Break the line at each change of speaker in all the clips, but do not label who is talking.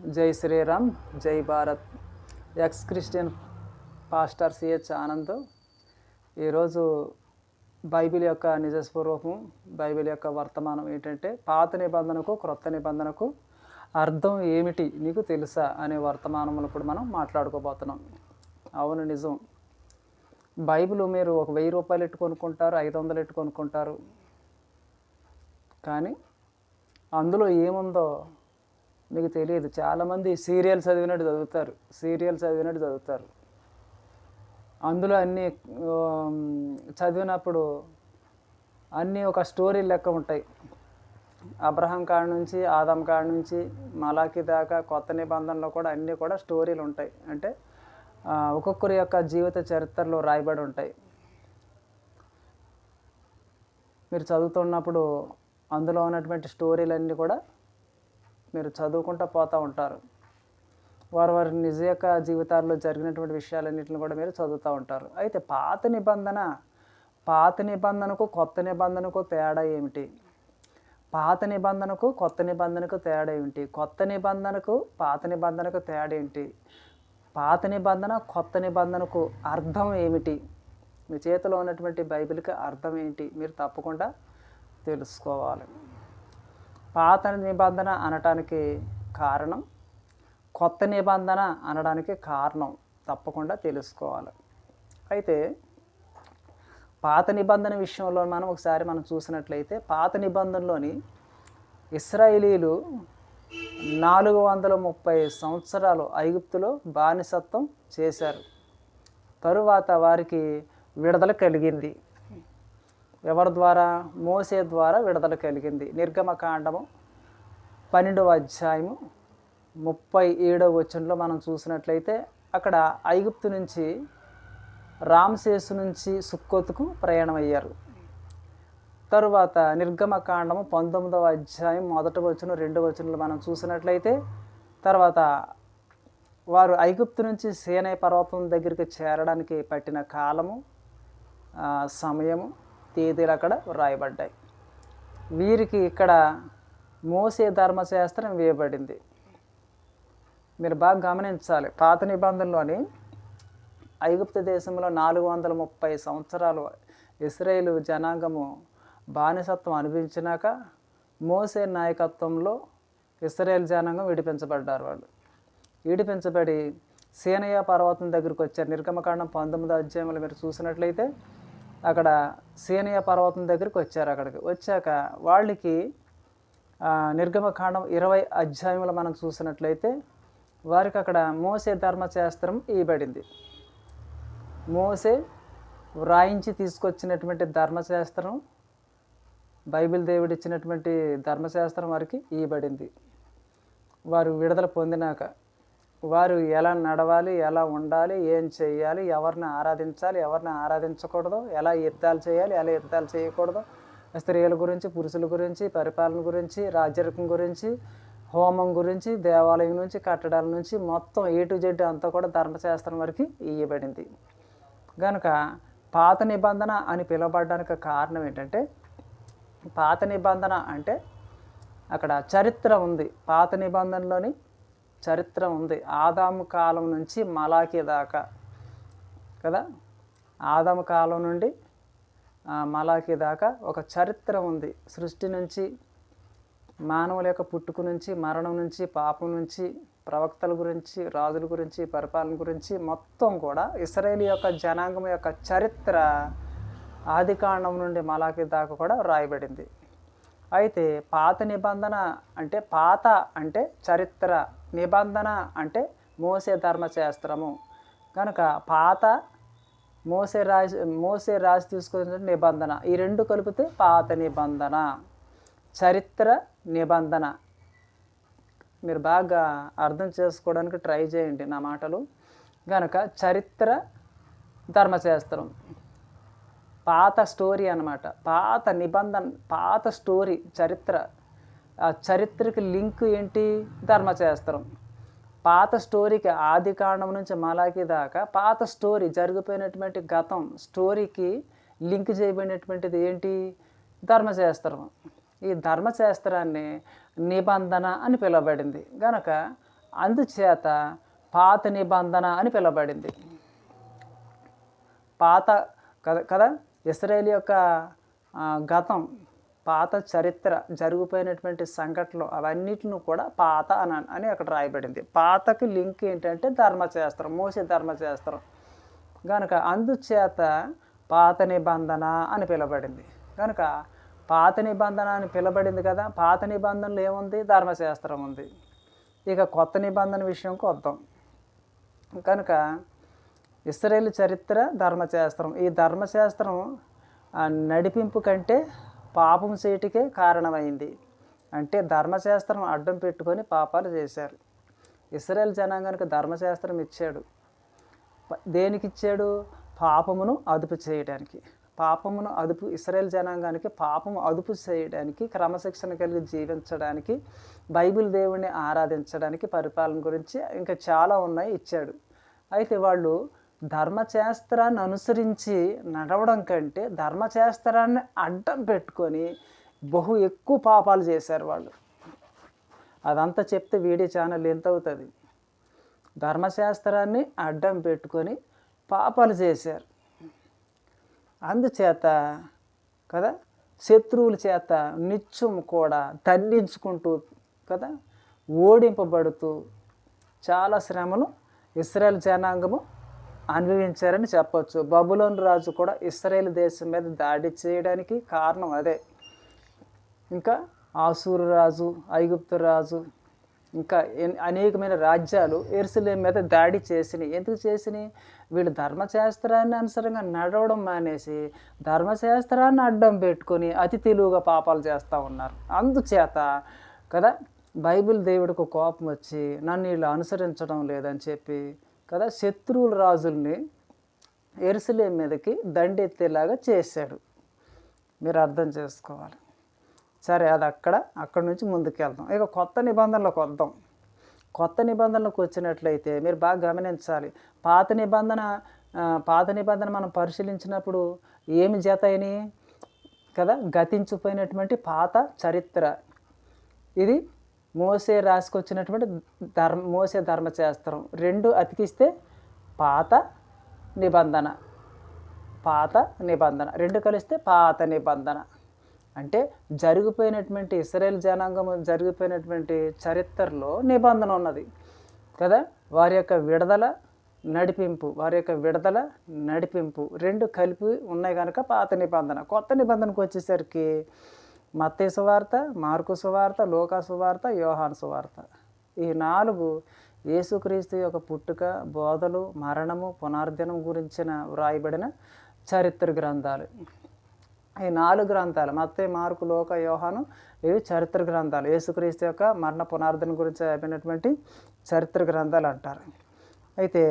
జై శ్రీరామ్ జై Bharat. Ex Christian pastor CH Anand. ఈరోజు బైబిల్ యొక్క నిజస్వరూపం బైబిల్ యొక్క వర్తమానం ఏంటంటే పాత నిబంధనకు క్రొత్త నిబంధనకు అర్థం ఏమిటి నీకు తెలుసా అనే వర్తమానములు ఇప్పుడు మనం మాట్లాడుకోబోతున్నాం. అవును నిజం. బైబిల్ మీరు ఒక వెయ్యి రూపాయలు ఎట్టు కొనుక్కుంటారు ఐదు వందలు ఎట్టు కొనుక్కుంటారు. కానీ అందులో ఏముందో మీకు తెలియదు. చాలామంది సీరియల్ చదివినట్టు చదువుతారు. సీరియల్ చదివినట్టు చదువుతారు. అందులో అన్నీ చదివినప్పుడు అన్నీ ఒక స్టోరీ లెక్క ఉంటాయి. అబ్రహం కాడ నుంచి ఆదం కాడ నుంచి మలాకి దాకా కొత్త నిబంధనలో కూడా అన్నీ కూడా స్టోరీలు ఉంటాయి. అంటే ఒక్కొక్కరి యొక్క జీవిత చరిత్రలో రాయబడి ఉంటాయి. మీరు చదువుతున్నప్పుడు అందులో ఉన్నటువంటి స్టోరీలన్నీ కూడా మీరు చదువుకుంటూ పోతూ ఉంటారు. వారు వారి నిజ యొక్క జీవితాల్లో జరిగినటువంటి విషయాలన్నింటిని కూడా మీరు చదువుతూ ఉంటారు. అయితే పాత నిబంధన పాత నిబంధనకు కొత్త నిబంధనకు తేడా ఏమిటి? పాత నిబంధనకు కొత్త నిబంధనకు తేడా ఏమిటి? కొత్త నిబంధనకు పాత నిబంధనకు తేడా ఏంటి? పాత నిబంధన కొత్త నిబంధనకు అర్థం ఏమిటి? మీ చేతిలో ఉన్నటువంటి బైబిల్కి అర్థం ఏంటి? మీరు తప్పకుండా తెలుసుకోవాలి. పాత నిబంధన అనటానికి కారణం కొత్త నిబంధన అనడానికి కారణం తప్పకుండా తెలుసుకోవాలి. అయితే పాత నిబంధన విషయంలో మనం ఒకసారి మనం చూసినట్లయితే పాత నిబంధనలోని ఇస్రాయేలీలు నాలుగు వందల ముప్పై సంవత్సరాలు ఐగుప్తులో బానిసత్వం చేశారు. తరువాత వారికి విడుదల కలిగింది. ఎవరి ద్వారా? మోసే ద్వారా విడుదల కలిగింది. నిర్గమకాండము పన్నెండవ అధ్యాయము ముప్పై ఏడవ వచనంలో మనం చూసినట్లయితే అక్కడ ఐగుప్తు నుంచి రామ్సేసు నుంచి సుక్కోతుకు ప్రయాణం అయ్యారు తరువాత నిర్గమకాండము పంతొమ్మిదవ అధ్యాయం మొదటి వచనం రెండవ వచనంలో మనం చూసినట్లయితే తర్వాత వారు ఐగుప్తు నుంచి సేనై పర్వతం దగ్గరికి చేరడానికి పట్టిన కాలము సమయము తేదీలు అక్కడ వ్రాయబడ్డాయి. వీరికి ఇక్కడ మోసే ధర్మశాస్త్రం వేయబడింది. మీరు బాగా గమనించాలి. పాత నిబంధనలోని ఐగుప్త దేశంలో నాలుగు వందల ముప్పై సంవత్సరాలు ఇస్రాయేలు జనాంగము బానిసత్వం అనిపించినాక మోసే నాయకత్వంలో ఇస్రాయేల్ జనాంగం విడిపించబడ్డారు వాళ్ళు. విడిపించబడి సేనయ్య పర్వతం దగ్గరికి వచ్చారు నిర్గమకాండం పంతొమ్మిది అధ్యాయంలో మీరు చూసినట్లయితే అక్కడ సేనయ్య పర్వతం దగ్గరికి వచ్చారు అక్కడికి. వచ్చాక వాళ్ళకి నిర్గమకాండం ఇరవై అధ్యాయంలో మనం చూసినట్లయితే వారికి అక్కడ మోసే ధర్మశాస్త్రం ఇవ్వబడింది మోసే వ్రాయించి తీసుకొచ్చినటువంటి ధర్మశాస్త్రం బైబిల్ దేవుడు ఇచ్చినటువంటి ధర్మశాస్త్రం వారికి ఇవ్వబడింది వారు విడుదల పొందినాక వారు ఎలా నడవాలి ఎలా ఉండాలి ఏం చేయాలి ఎవరిని ఆరాధించాలి ఎవరిని ఆరాధించకూడదు ఎలా యుద్ధాలు చేయాలి ఎలా యుద్ధాలు చేయకూడదు. స్త్రీల గురించి పురుషుల గురించి పరిపాలన గురించి రాజ్యరకం గురించి హోమం గురించి దేవాలయం నుంచి కట్టడాల నుంచి మొత్తం ఏ టు జెడ్ అంతా కూడా ధర్మశాస్త్రం వరకు ఇవ్వబడింది కనుక పాత నిబంధన అని పిలువబడడానికి కారణం ఏంటంటే పాత నిబంధన అంటే అక్కడ చరిత్ర ఉంది. పాత నిబంధనలోని చరిత్ర ఉంది. ఆదాము కాలం నుంచి మలాకి దాకా కదా? ఆదాము కాలం నుండి మలాఖీ మలాకి దాకా ఒక చరిత్ర ఉంది. సృష్టి నుంచి మానవుల యొక్క పుట్టుకు నుంచి మరణం నుంచి పాపం నుంచి ప్రవక్తల గురించి రాజుల గురించి పరిపాలన గురించి మొత్తం కూడా ఇస్రాయేల్ యొక్క జనాంగం యొక్క చరిత్ర ఆదికాండం నుండి మలాకి దాకా కూడా రాయబడింది. అయితే పాత నిబంధన అంటే పాత అంటే చరిత్ర నిబంధన అంటే మోసే ధర్మశాస్త్రము. కనుక పాత మోసే రాసి మోసే రాసి తీసుకున్న నిబంధన. ఈ రెండు కలిపితే పాత నిబంధన. చరిత్ర నిబంధన. మీరు బాగా అర్థం చేసుకోవడానికి ట్రై చేయండి నా మాటలు. కనుక చరిత్ర ధర్మశాస్త్రం. పాత స్టోరీ అన్నమాట. పాత నిబంధన పాత స్టోరీ చరిత్ర. చరిత్రకి లింక్ ఏంటి? ధర్మశాస్త్రం. పాత స్టోరీకి ఆది కాండం నుంచి మలాకి దాకా పాత స్టోరీ జరిగిపోయినటువంటి గతం స్టోరీకి లింక్ చేయబడినటువంటిది ఏంటి? ధర్మశాస్త్రం. ఈ ధర్మశాస్త్రాన్ని నిబంధన అని పిలువబడింది. గనక అందుచేత పాత నిబంధన అని పిలువబడింది. పాత కదా కదా? ఇస్రాయేల్ యొక్క గతం. పాత చరిత్ర జరిగిపోయినటువంటి సంఘటనలు అవన్నిటిని కూడా పాత అని అని అక్కడ రాయబడింది. పాతకి లింక్ ఏంటంటే ధర్మశాస్త్రం మోసే ధర్మశాస్త్రం. కనుక అందుచేత పాత నిబంధన అని పిలబడింది కనుక పాత నిబంధన అని పిలబడింది కదా పాత నిబంధనలు ఏముంది? ధర్మశాస్త్రం ఉంది. ఇక కొత్త నిబంధన విషయంకి వద్దాం. కనుక ఇస్రాయేల్ చరిత్ర ధర్మశాస్త్రం. ఈ ధర్మశాస్త్రం నడిపింపు కంటే పాపం చేయటికే కారణమైంది. అంటే ధర్మశాస్త్రం అడ్డం పెట్టుకొని పాపాలు చేశారు. ఇస్రాయల్ జనాంగానికి ధర్మశాస్త్రం ఇచ్చాడు. దేనికి ఇచ్చాడు? పాపమును అదుపు చేయడానికి. పాపమును అదుపు ఇస్రాయల్ జనాంగానికి పాపము అదుపు చేయడానికి క్రమశిక్షణ కలిగి జీవించడానికి బైబిల్ దేవుణ్ణి ఆరాధించడానికి పరిపాలన గురించి ఇంకా చాలా ఉన్నాయి ఇచ్చాడు. అయితే వాళ్ళు ధర్మశాస్త్రాన్ని అనుసరించి నడవడం కంటే ధర్మశాస్త్రాన్ని అడ్డం పెట్టుకొని బహు ఎక్కువ పాపాలు చేశారు వాళ్ళు. అదంతా చెప్తే వీడియో ఛానల్ ఎంత అవుతుంది? ధర్మశాస్త్రాన్ని అడ్డం పెట్టుకొని పాపాలు చేశారు. అందుచేత కదా శత్రువుల చేత నిత్యం కూడా దండించుకుంటూ కదా ఓడింపబడుతూ చాలా శ్రమను ఇస్రాయల్ జనాంగము అనుభవించారని చెప్పొచ్చు. బబులోన్ రాజు కూడా ఇస్రాయేల్ దేశం మీద దాడి చేయడానికి కారణం అదే. ఇంకా ఆసూరు రాజు ఐగుప్తు రాజు ఇంకా అనేకమైన రాజ్యాలు ఎరుసలేం మీద దాడి చేసినాయి. ఎందుకు చేసినాయి? వీళ్ళు ధర్మశాస్త్రాన్ని అనుసరంగా నడవడం మానేసి ధర్మశాస్త్రాన్ని అడ్డం పెట్టుకొని అతి తెలివిగా పాపాలు చేస్తూ ఉన్నారు. అందుచేత కదా బైబిల్ దేవుడికి కోపం వచ్చి నన్ను వీళ్ళు అనుసరించడం లేదని చెప్పి కదా శత్రువుల రాజుల్ని ఎరుసలేం మీదకి దండెత్తేలాగా చేశాడు. మీరు అర్థం చేసుకోవాలి. సరే అది అక్కడ అక్కడ నుంచి ముందుకెళ్దాం. ఇక కొత్త నిబంధనలకు వద్దాం. కొత్త నిబంధనలకు వచ్చినట్లయితే మీరు బాగా గమనించాలి. పాత నిబంధన పాత నిబంధన మనం పరిశీలించినప్పుడు ఏమి జత అయినాయి కదా గతించిపోయినటువంటి పాత చరిత్ర. ఇది మోసే రాసుకొచ్చినటువంటి ధర్మ మోసే ధర్మశాస్త్రం రెండు అతికిస్తే పాత నిబంధన పాత నిబంధన. రెండు కలిస్తే పాత నిబంధన. అంటే జరిగిపోయినటువంటి ఇస్రాయేల్ జనాంగం జరిగిపోయినటువంటి చరిత్రలో నిబంధన ఉన్నది. కదా? వారి యొక్క విడుదల నడిపింపు వారి యొక్క విడుదల నడిపింపు రెండు కలిపి ఉన్నాయి కనుక పాత నిబంధన. కొత్త నిబంధనకు వచ్చేసరికి మత్తే సువార్త మార్కు సువార్త లోకా సువార్త యోహాను సువార్త. ఈ నాలుగు యేసుక్రీస్తు యొక్క పుట్టుక బోధలు మరణము పునర్జనం గురించిన వ్రాయబడిన చరిత్ర గ్రంథాలు. ఈ నాలుగు గ్రంథాలు మత్తే మార్కు లోక యోహాను ఇవి చరిత్ర గ్రంథాలు. యేసుక్రీస్తు యొక్క మరణ పునర్ధన గురించి అయిపోయినటువంటి చరిత్ర గ్రంథాలు అంటారు. అయితే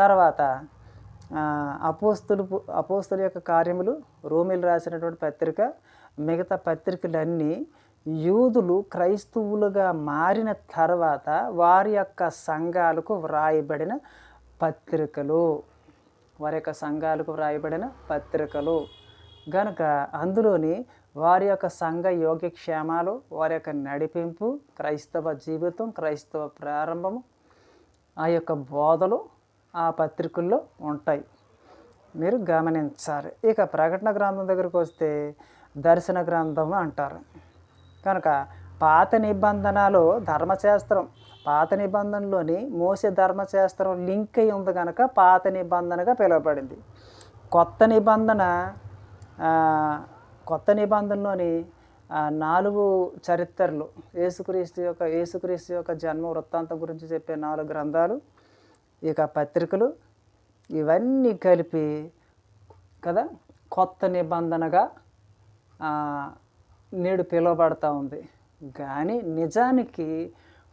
తర్వాత అపోస్తులు అపోస్తుల యొక్క కార్యములు రోమిలు రాసినటువంటి పత్రిక మిగతా పత్రికలన్నీ యూదులు క్రైస్తవులుగా మారిన తర్వాత వారి యొక్క సంఘాలకు వ్రాయబడిన పత్రికలు. వారి యొక్క సంఘాలకు వ్రాయబడిన పత్రికలు. గనక అందులోని వారి యొక్క సంఘ యోగక్షేమాలు వారి యొక్క నడిపింపు క్రైస్తవ జీవితం క్రైస్తవ ప్రారంభము ఆ యొక్క బోధలు ఆ పత్రికల్లో ఉంటాయి. మీరు గమనించాలి. ఇక ప్రకటన గ్రంథం దగ్గరకు వస్తే దర్శన గ్రంథం అంటారు. కనుక పాత నిబంధనలో ధర్మశాస్త్రం పాత నిబంధనలోని మోసే ధర్మశాస్త్రం లింక్ అయి ఉంది కనుక పాత నిబంధనగా పిలువబడింది. కొత్త నిబంధన కొత్త నిబంధనలోని నాలుగు చరిత్రలు యేసుక్రీస్తు యొక్క యేసుక్రీస్తు యొక్క జన్మ వృత్తాంతం గురించి చెప్పే నాలుగు గ్రంథాలు ఇక పత్రికలు ఇవన్నీ కలిపి కదా కొత్త నిబంధనగా నేడు పిలువబడతా ఉంది. కానీ నిజానికి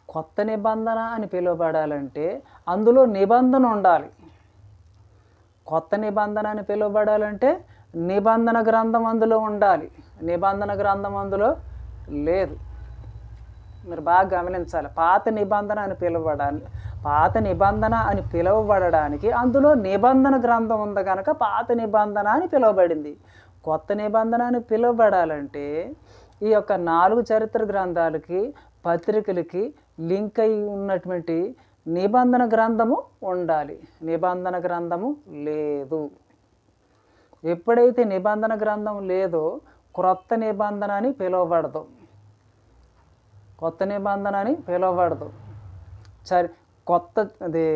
కొత్త నిబంధన అని పిలువబడాలంటే అందులో నిబంధన ఉండాలి. కొత్త నిబంధన అని పిలువబడాలంటే నిబంధన గ్రంథం అందులో ఉండాలి. నిబంధన గ్రంథం అందులో లేదు. మీరు బాగా గమనించాలి. పాత నిబంధన అని పిలువబడాలి పాత నిబంధన అని పిలువబడడానికి అందులో నిబంధన గ్రంథం ఉంది కనుక పాత నిబంధన అని పిలువబడింది. కొత్త నిబంధన అని పిలువబడాలంటే ఈ యొక్క నాలుగు చరిత్ర గ్రంథాలకి పత్రికలకి లింక్ అయి ఉన్నటువంటి నిబంధన గ్రంథము ఉండాలి. నిబంధన గ్రంథము లేదు. ఎప్పుడైతే నిబంధన గ్రంథం లేదో క్రొత్త నిబంధన అని పిలువబడదు. కొత్త నిబంధన అని పిలువబడదు. చరి కొత్త అది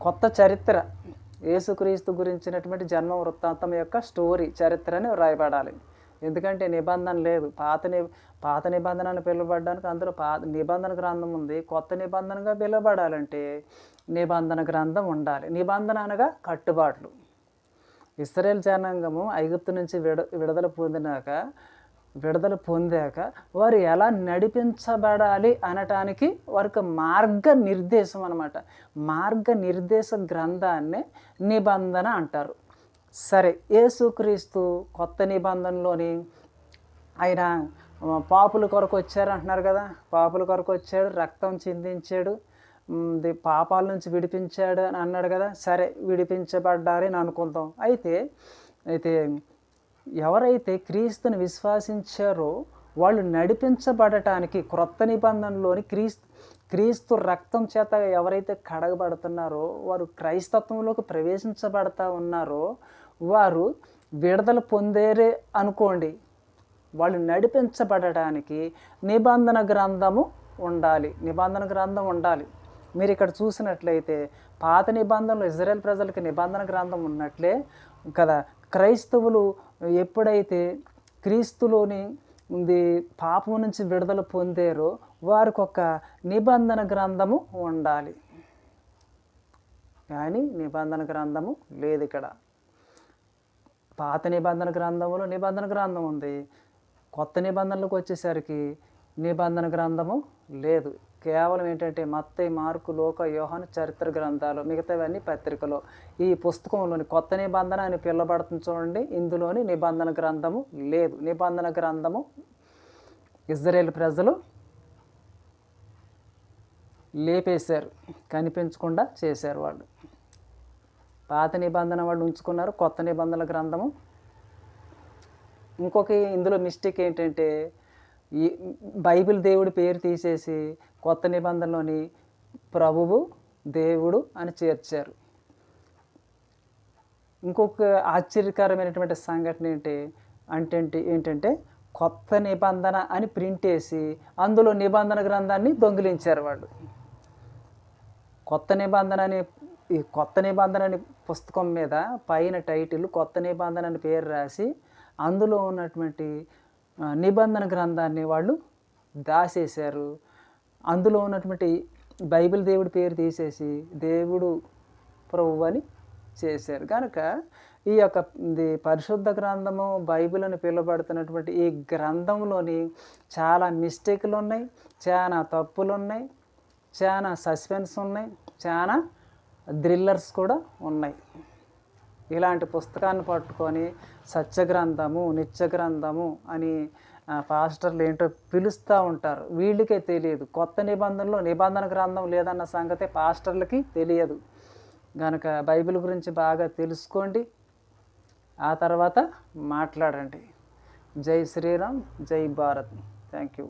కొత్త చరిత్ర యేసుక్రీస్తు గురించినటువంటి జన్మ వృత్తాంతం యొక్క స్టోరీ చరిత్రని వ్రాయబడాలి. ఎందుకంటే నిబంధన లేదు. పాత ని పాత నిబంధన అని పిలువబడడానికి అందులో పాత నిబంధన గ్రంథం ఉంది. కొత్త నిబంధనగా పిలువబడాలంటే నిబంధన గ్రంథం ఉండాలి. నిబంధన అనగా కట్టుబాట్లు. ఇస్రాయేల్ జనాంగము ఐగుప్తు నుంచి విడ విడుదల పొందినాక విడుదల పొందాక వారు ఎలా నడిపించబడాలి అనటానికి వారికి మార్గ నిర్దేశం అనమాట మార్గ నిర్దేశ గ్రంథాన్ని నిబంధన అంటారు. సరే యేసుక్రీస్తు కొత్త నిబంధనలోని ఆయన పాపుల కొరకు వచ్చారు అంటున్నారు కదా. పాపుల కొరకు వచ్చాడు రక్తం చిందించాడు ది పాపాల నుంచి విడిపించాడు అని అన్నాడు కదా. సరే విడిపించబడ్డారని అనుకుందాం. అయితే అయితే ఎవరైతే క్రీస్తుని విశ్వాసించారో వాళ్ళు నడిపించబడటానికి క్రొత్త నిబంధనలోని క్రీస్తు క్రీస్తు రక్తం చేత ఎవరైతే కడగబడుతున్నారో వారు క్రైస్తత్వంలోకి ప్రవేశించబడతా ఉన్నారో వారు విడుదల పొందేరే అనుకోండి. వాళ్ళు నడిపించబడటానికి నిబంధన గ్రంథము ఉండాలి. నిబంధన గ్రంథం ఉండాలి. మీరు ఇక్కడ చూసినట్లయితే పాత నిబంధనలు ఇజ్రాయెల్ ప్రజలకి నిబంధన గ్రంథం ఉన్నట్లే కదా క్రైస్తవులు ఎప్పుడైతే క్రీస్తులోని ఉంది పాపం నుంచి విడుదల పొందారో వారికి ఒక నిబంధన గ్రంథము ఉండాలి. కానీ నిబంధన గ్రంథము లేదు ఇక్కడ. పాత నిబంధన గ్రంథములో నిబంధన గ్రంథం ఉంది. కొత్త నిబంధనలకు వచ్చేసరికి నిబంధన గ్రంథము లేదు. కేవలం ఏంటంటే మత్తై మార్కు లోక యోహాను చరిత్ర గ్రంథాలు మిగతావన్నీ పత్రికలు. ఈ పుస్తకంలోని కొత్త నిబంధన అని పిల్లబడుతుంది చూడండి. ఇందులోని నిబంధన గ్రంథము లేదు. నిబంధన గ్రంథము ఇజ్రాయేల్ ప్రజలు లేపేశారు కనిపించకుండా చేశారు వాళ్ళు. పాత నిబంధన వాళ్ళు ఉంచుకున్నారు కొత్త నిబంధనల గ్రంథము. ఇంకొక ఇందులో మిస్టేక్ ఏంటంటే ఈ బైబిల్ దేవుడి పేరు తీసేసి కొత్త నిబంధనలోని ప్రభువు దేవుడు అని చేర్చారు. ఇంకొక ఆశ్చర్యకరమైనటువంటి సంఘటన ఏంటి అంటే ఏంటంటే కొత్త నిబంధన అని ప్రింట్ వేసి అందులో నిబంధన గ్రంథాన్ని దొంగిలించారు వాళ్ళు. కొత్త నిబంధన అని ఈ కొత్త నిబంధన అని పుస్తకం మీద పైన టైటిల్ కొత్త నిబంధన అని పేరు రాసి అందులో ఉన్నటువంటి నిబంధన గ్రంథాన్ని వాళ్ళు దాసేశారు అందులో ఉన్నటువంటి బైబిల్ దేవుడి పేరు తీసేసి దేవుడు ప్రభు అని చేశారు. కనుక ఈ యొక్క పరిశుద్ధ గ్రంథము బైబిల్ అని పిలువబడుతున్నటువంటి ఈ గ్రంథంలోని చాలా మిస్టేక్లు ఉన్నాయి చాలా తప్పులు ఉన్నాయి చాలా సస్పెన్స్ ఉన్నాయి చాలా థ్రిల్లర్స్ కూడా ఉన్నాయి. ఇలాంటి పుస్తకాన్ని పట్టుకొని సత్య గ్రంథము నిత్య గ్రంథము అని పాస్టర్లు ఏంటో పిలుస్తూ ఉంటారు. వీళ్ళకే తెలియదు. కొత్త నిబంధనలో నిబంధన గ్రంథం లేదన్న సంగతి పాస్టర్లకి తెలియదు. కనుక బైబిల్ గురించి బాగా తెలుసుకోండి. ఆ తర్వాత మాట్లాడండి. జై శ్రీరామ్ జై భారత్. Thank you.